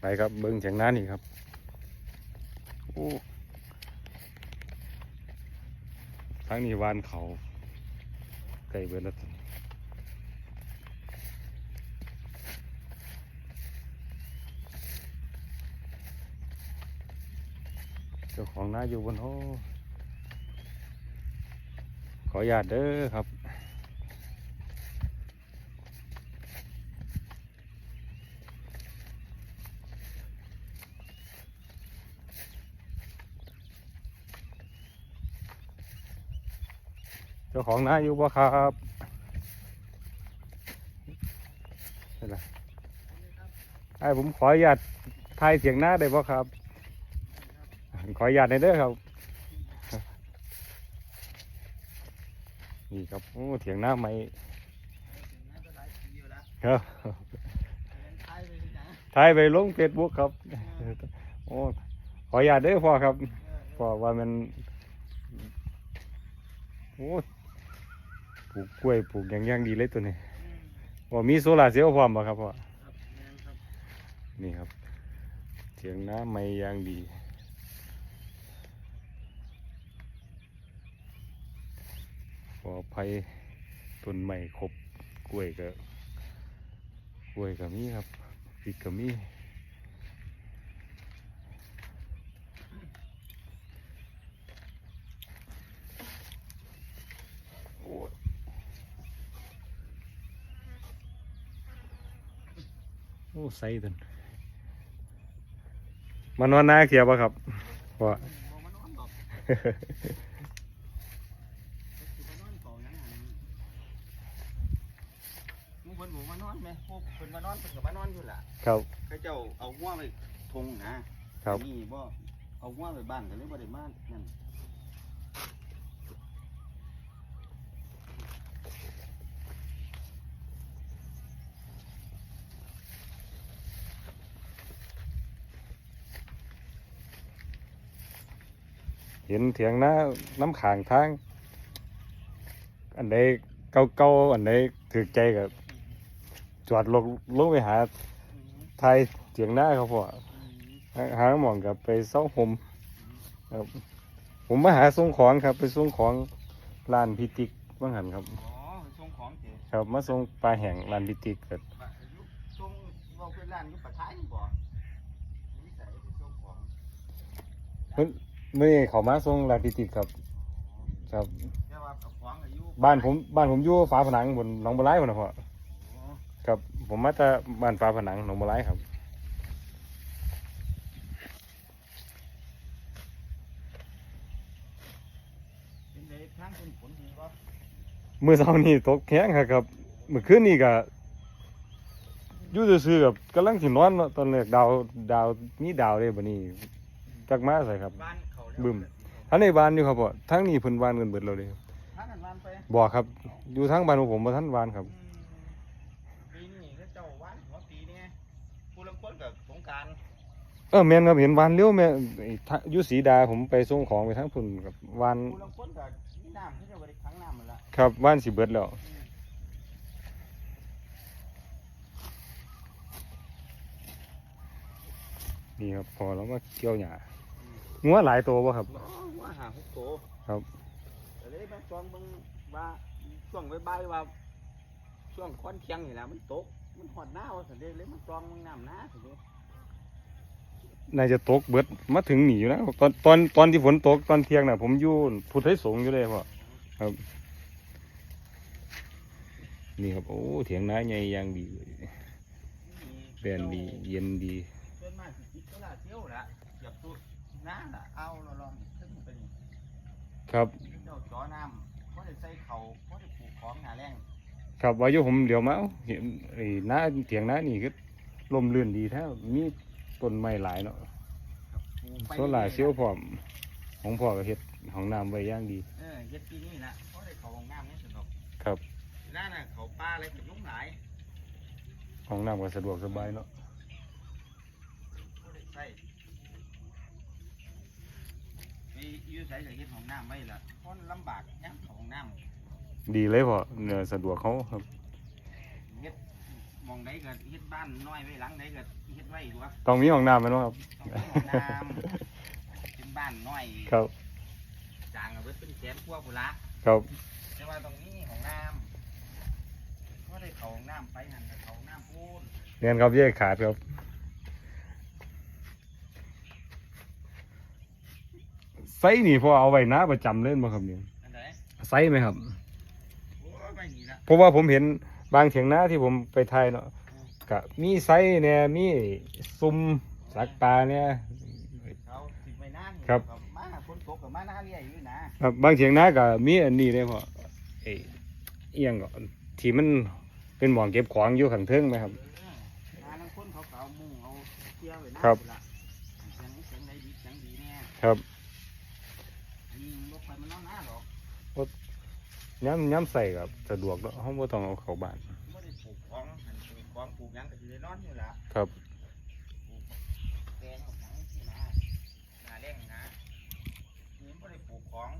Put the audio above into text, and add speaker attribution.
Speaker 1: ไปครับเบิ้งเฉียงน้านี่ครับโอ้ทั้งนี้วานเขาไก่เบิดแล้วเจ้าของน้าอยู่บนโอขออนุญาตเด้อครับ เจ้าของนาอยู่บ่ครับนี่ล่ะไอ้ผมขออนุญาตทายเสียงหน้าได้บ่ครับ ขออนุญาตในเด้อครับ นี่ครับโอ้เถียงหน้าไม่ครับทายไปลงเฟซบุ๊กครับ โอ้ขออนุญาตเด้อพ่อครับพ่อว่ามันโอ้ ปลูกกล้วยปลูกอย่างย่างดีเลยตัวนี้ว่ามีโซลาร์เซลล์พร้อมบ่ครับพ่อนี่ครับเสียงน้ำไม่ยางดีปลอดภัยต้นไม้ครบกล้วยก็กล้วยก็มีครับพริกก็มี โอ้ใส่ตันมานอนหน้าเขียวป่ะครับพ่อ
Speaker 2: บ่มานอนดอกสิมานอนเฝ้าหยังหั่นหมู่เพิ่นบ่มานอนแหมพวกเพิ่นมานอนเพิ่นก็มานอนอยู่ล่ะ
Speaker 1: ครับ
Speaker 2: เขาเจ้าเอาหัวไปทงนะครับนี่บ่เอาหัวไปบ้านก็เลยบ่ได้มานั่น
Speaker 1: เห็นเถียงหน้าน้ำขางทาง อันใดเก่าๆอันใดถือใจกับจอดลงลงไปหาไทยเถียงหน้าเขาพอหาหาหมองกับไปเศร้าผมครับผมมาหาส่งของครับ ไปส่งของร้านพิติกว่างหันครับ
Speaker 2: อ๋อส่งของเจ้
Speaker 1: ครับมาส่งปลาแห้งร้านพิติกครับ
Speaker 2: ว่าอยู่ส่งเว้าเป็นร้านอยู่ปะท้ายนี่บ่นิสัย ไปส่งของ
Speaker 1: เมื่อนี้เขามาส่งร้านพิติกครับ ครับ
Speaker 2: แต่ว่าเอาของอายุ
Speaker 1: บ้านผมบ้านผมอยู่ฝาผนังบนหนองบัวไร้บนนะพ่อ
Speaker 2: อ๋อ
Speaker 1: ครับผมมาจากบ้านฝาผนังหนองบัวไร้ครับ
Speaker 2: เป็นไดทางเป็นผลดีบ่
Speaker 1: เมื่อเช้านี้ตกแข้งครับครับเมื่อคืนนี้ก็อยู่ซื่อๆกับกำลังสินอนเนาะตอนแรกดาวดาวมีดาวเลยบัดนี้จักมาใส่ครับ
Speaker 2: บ้านเขาแล้ว
Speaker 1: บึ้มท่านในบ้านอยู่ครับพ่อทั้งนี้เพิ่นวานกันเบิดแล้วเลย
Speaker 2: ทางนั้นบ้านไป
Speaker 1: บ่ครับ อยู่ทั้งบ้านของผมบ่ทันวานครับ
Speaker 2: ปีนี้เขาเจ้าวันหัวปีนี่ไงผู้ลางคนกับสงกราร
Speaker 1: เออแม่นครับเห็นวานเลี้ยวแม่ไอ้ทะอยู่สีดาผมไปส่งของไปทั้งพุ่นกับวาน
Speaker 2: ผู้ลางคนกับมีน้ำเขาจะบริขังน้ำหมดละ
Speaker 1: ครับวานสิเบิดแล้วนี่ครับพอแล้วมาเกี่ยวหญ้า งัวหลายตัวบ่ครับ
Speaker 2: ว่าหาหกโต
Speaker 1: ครับ
Speaker 2: แต่เลยมาจองเบิ่งว่าช่วงบ่ายๆว่า ช่วงค่อนเที่ยงนี่แหละมันตก มันหอดหน้าว่าสันเดเลยมันจองเบิ่งน้ำหน้าสันเด
Speaker 1: น่าจะตกเบิดมาถึงหนีอยู่นะตอนตอนตอนที่ฝนตกตอนเที่ยงน่ะ ผมอยู่พุทธไทยสงฆ์อยู่เลยพ่อครับนี่ครับโอ้เถียงนาใหญ่อยางดีเลยแบรนด์ดี เย็นดี
Speaker 2: ส่ว นมากสิติดโซลาร์เซลล์ละเสียบตู้น้าน่ะเอาเราลองขึ้นไปนี่
Speaker 1: ครับ
Speaker 2: เจ้าจอน้ำเพราะได้ใส่เขาเพราะได้ปลูกของหนาแรง
Speaker 1: ครับวาอยุผมเดี๋ยวมาเอ้าเห็นไอ้นาเถียงนานี่ก็ลมเลื่อนดีแท้มีต้นไม้หลายเนาะ
Speaker 2: ปลูกไป
Speaker 1: โซลาร์เซลล์พร้อมของพ่อก็เฮ็ดห้องน้ำไว้อย่างดี
Speaker 2: เออเฮ็ดปีนี้นะเพราะได้เขาห้องน้ำนี่สนุก
Speaker 1: ครับ
Speaker 2: น้าน่ะเขาป้าอะไรกับลุงหลาย
Speaker 1: ห้องน้ำก็สะดวกสบายเนาะ
Speaker 2: บ่ได้ใส่มีอยู่ ใส่ก็เฮ็ดห้องน้ำไว้ล่ะคนลำบากยังเข้าห้องน้ำ
Speaker 1: ดีเลยพ่อเนี่ยสะดวกเขาครับ
Speaker 2: เฮ็ดหมมองได้ก็เฮ็ดบ้านน้อยไว้หลังได้ก็เฮ็ดไว้ดูว่า
Speaker 1: ต้องมีห้องน้ำแมันบ่ครับ
Speaker 2: ต้องมีห้องน้ำเป็นบ้านน้อย
Speaker 1: ครับ
Speaker 2: จางเอาไว้เป็นแสนกว่าพุ่นละ
Speaker 1: ครับ
Speaker 2: แต่ว่าตรงนี้ของน้ำก็ได้เขาห้องน้ำไปหันกับเขาห้องน้ำพูน
Speaker 1: เรียนครับแยกขาดครับ ไซนี่พอเอาไว้นะประจำเล่นบ่ครับเนี่ย
Speaker 2: อันไหน
Speaker 1: ไซไหมครับ
Speaker 2: โอ้ยไปนี่ละ
Speaker 1: เพราะว่าผมเห็นบางเถียงนาที่ผมไปไทยเนาะก็มีไซเนี่ยมีซุ่มสักปลาเนี่ย
Speaker 2: เขาติดไว้หน้านี่
Speaker 1: ครับ
Speaker 2: มาฝนตกกับมาหน้าเรียอยู่นะครับ
Speaker 1: บางเถียงนาก็มีอันนี้เลยพ่อไอ้เอียงก็ที่มันเป็นหมองเก็บของอยู่ข้างเทิงไหมครับ
Speaker 2: เออมาทั้งคนเขาก็เอามุ้งเอาเที่ยวไว้หน้า
Speaker 1: ครับ
Speaker 2: พุ่นละเสียงเสียงใดดีเสียงดีแน่
Speaker 1: ครับ
Speaker 2: ย้ำ
Speaker 1: ย้ำใส่กับสะดวกแล้วห้องว่าต้องเอาเขาบาน
Speaker 2: ไม่ได้ปลูกของหันปลูกขงปลูกหยังก็คืได้นอนอยู่ละ
Speaker 1: ครับ
Speaker 2: ปลูงของหยัร่งนะไม่ได้ปลูกของ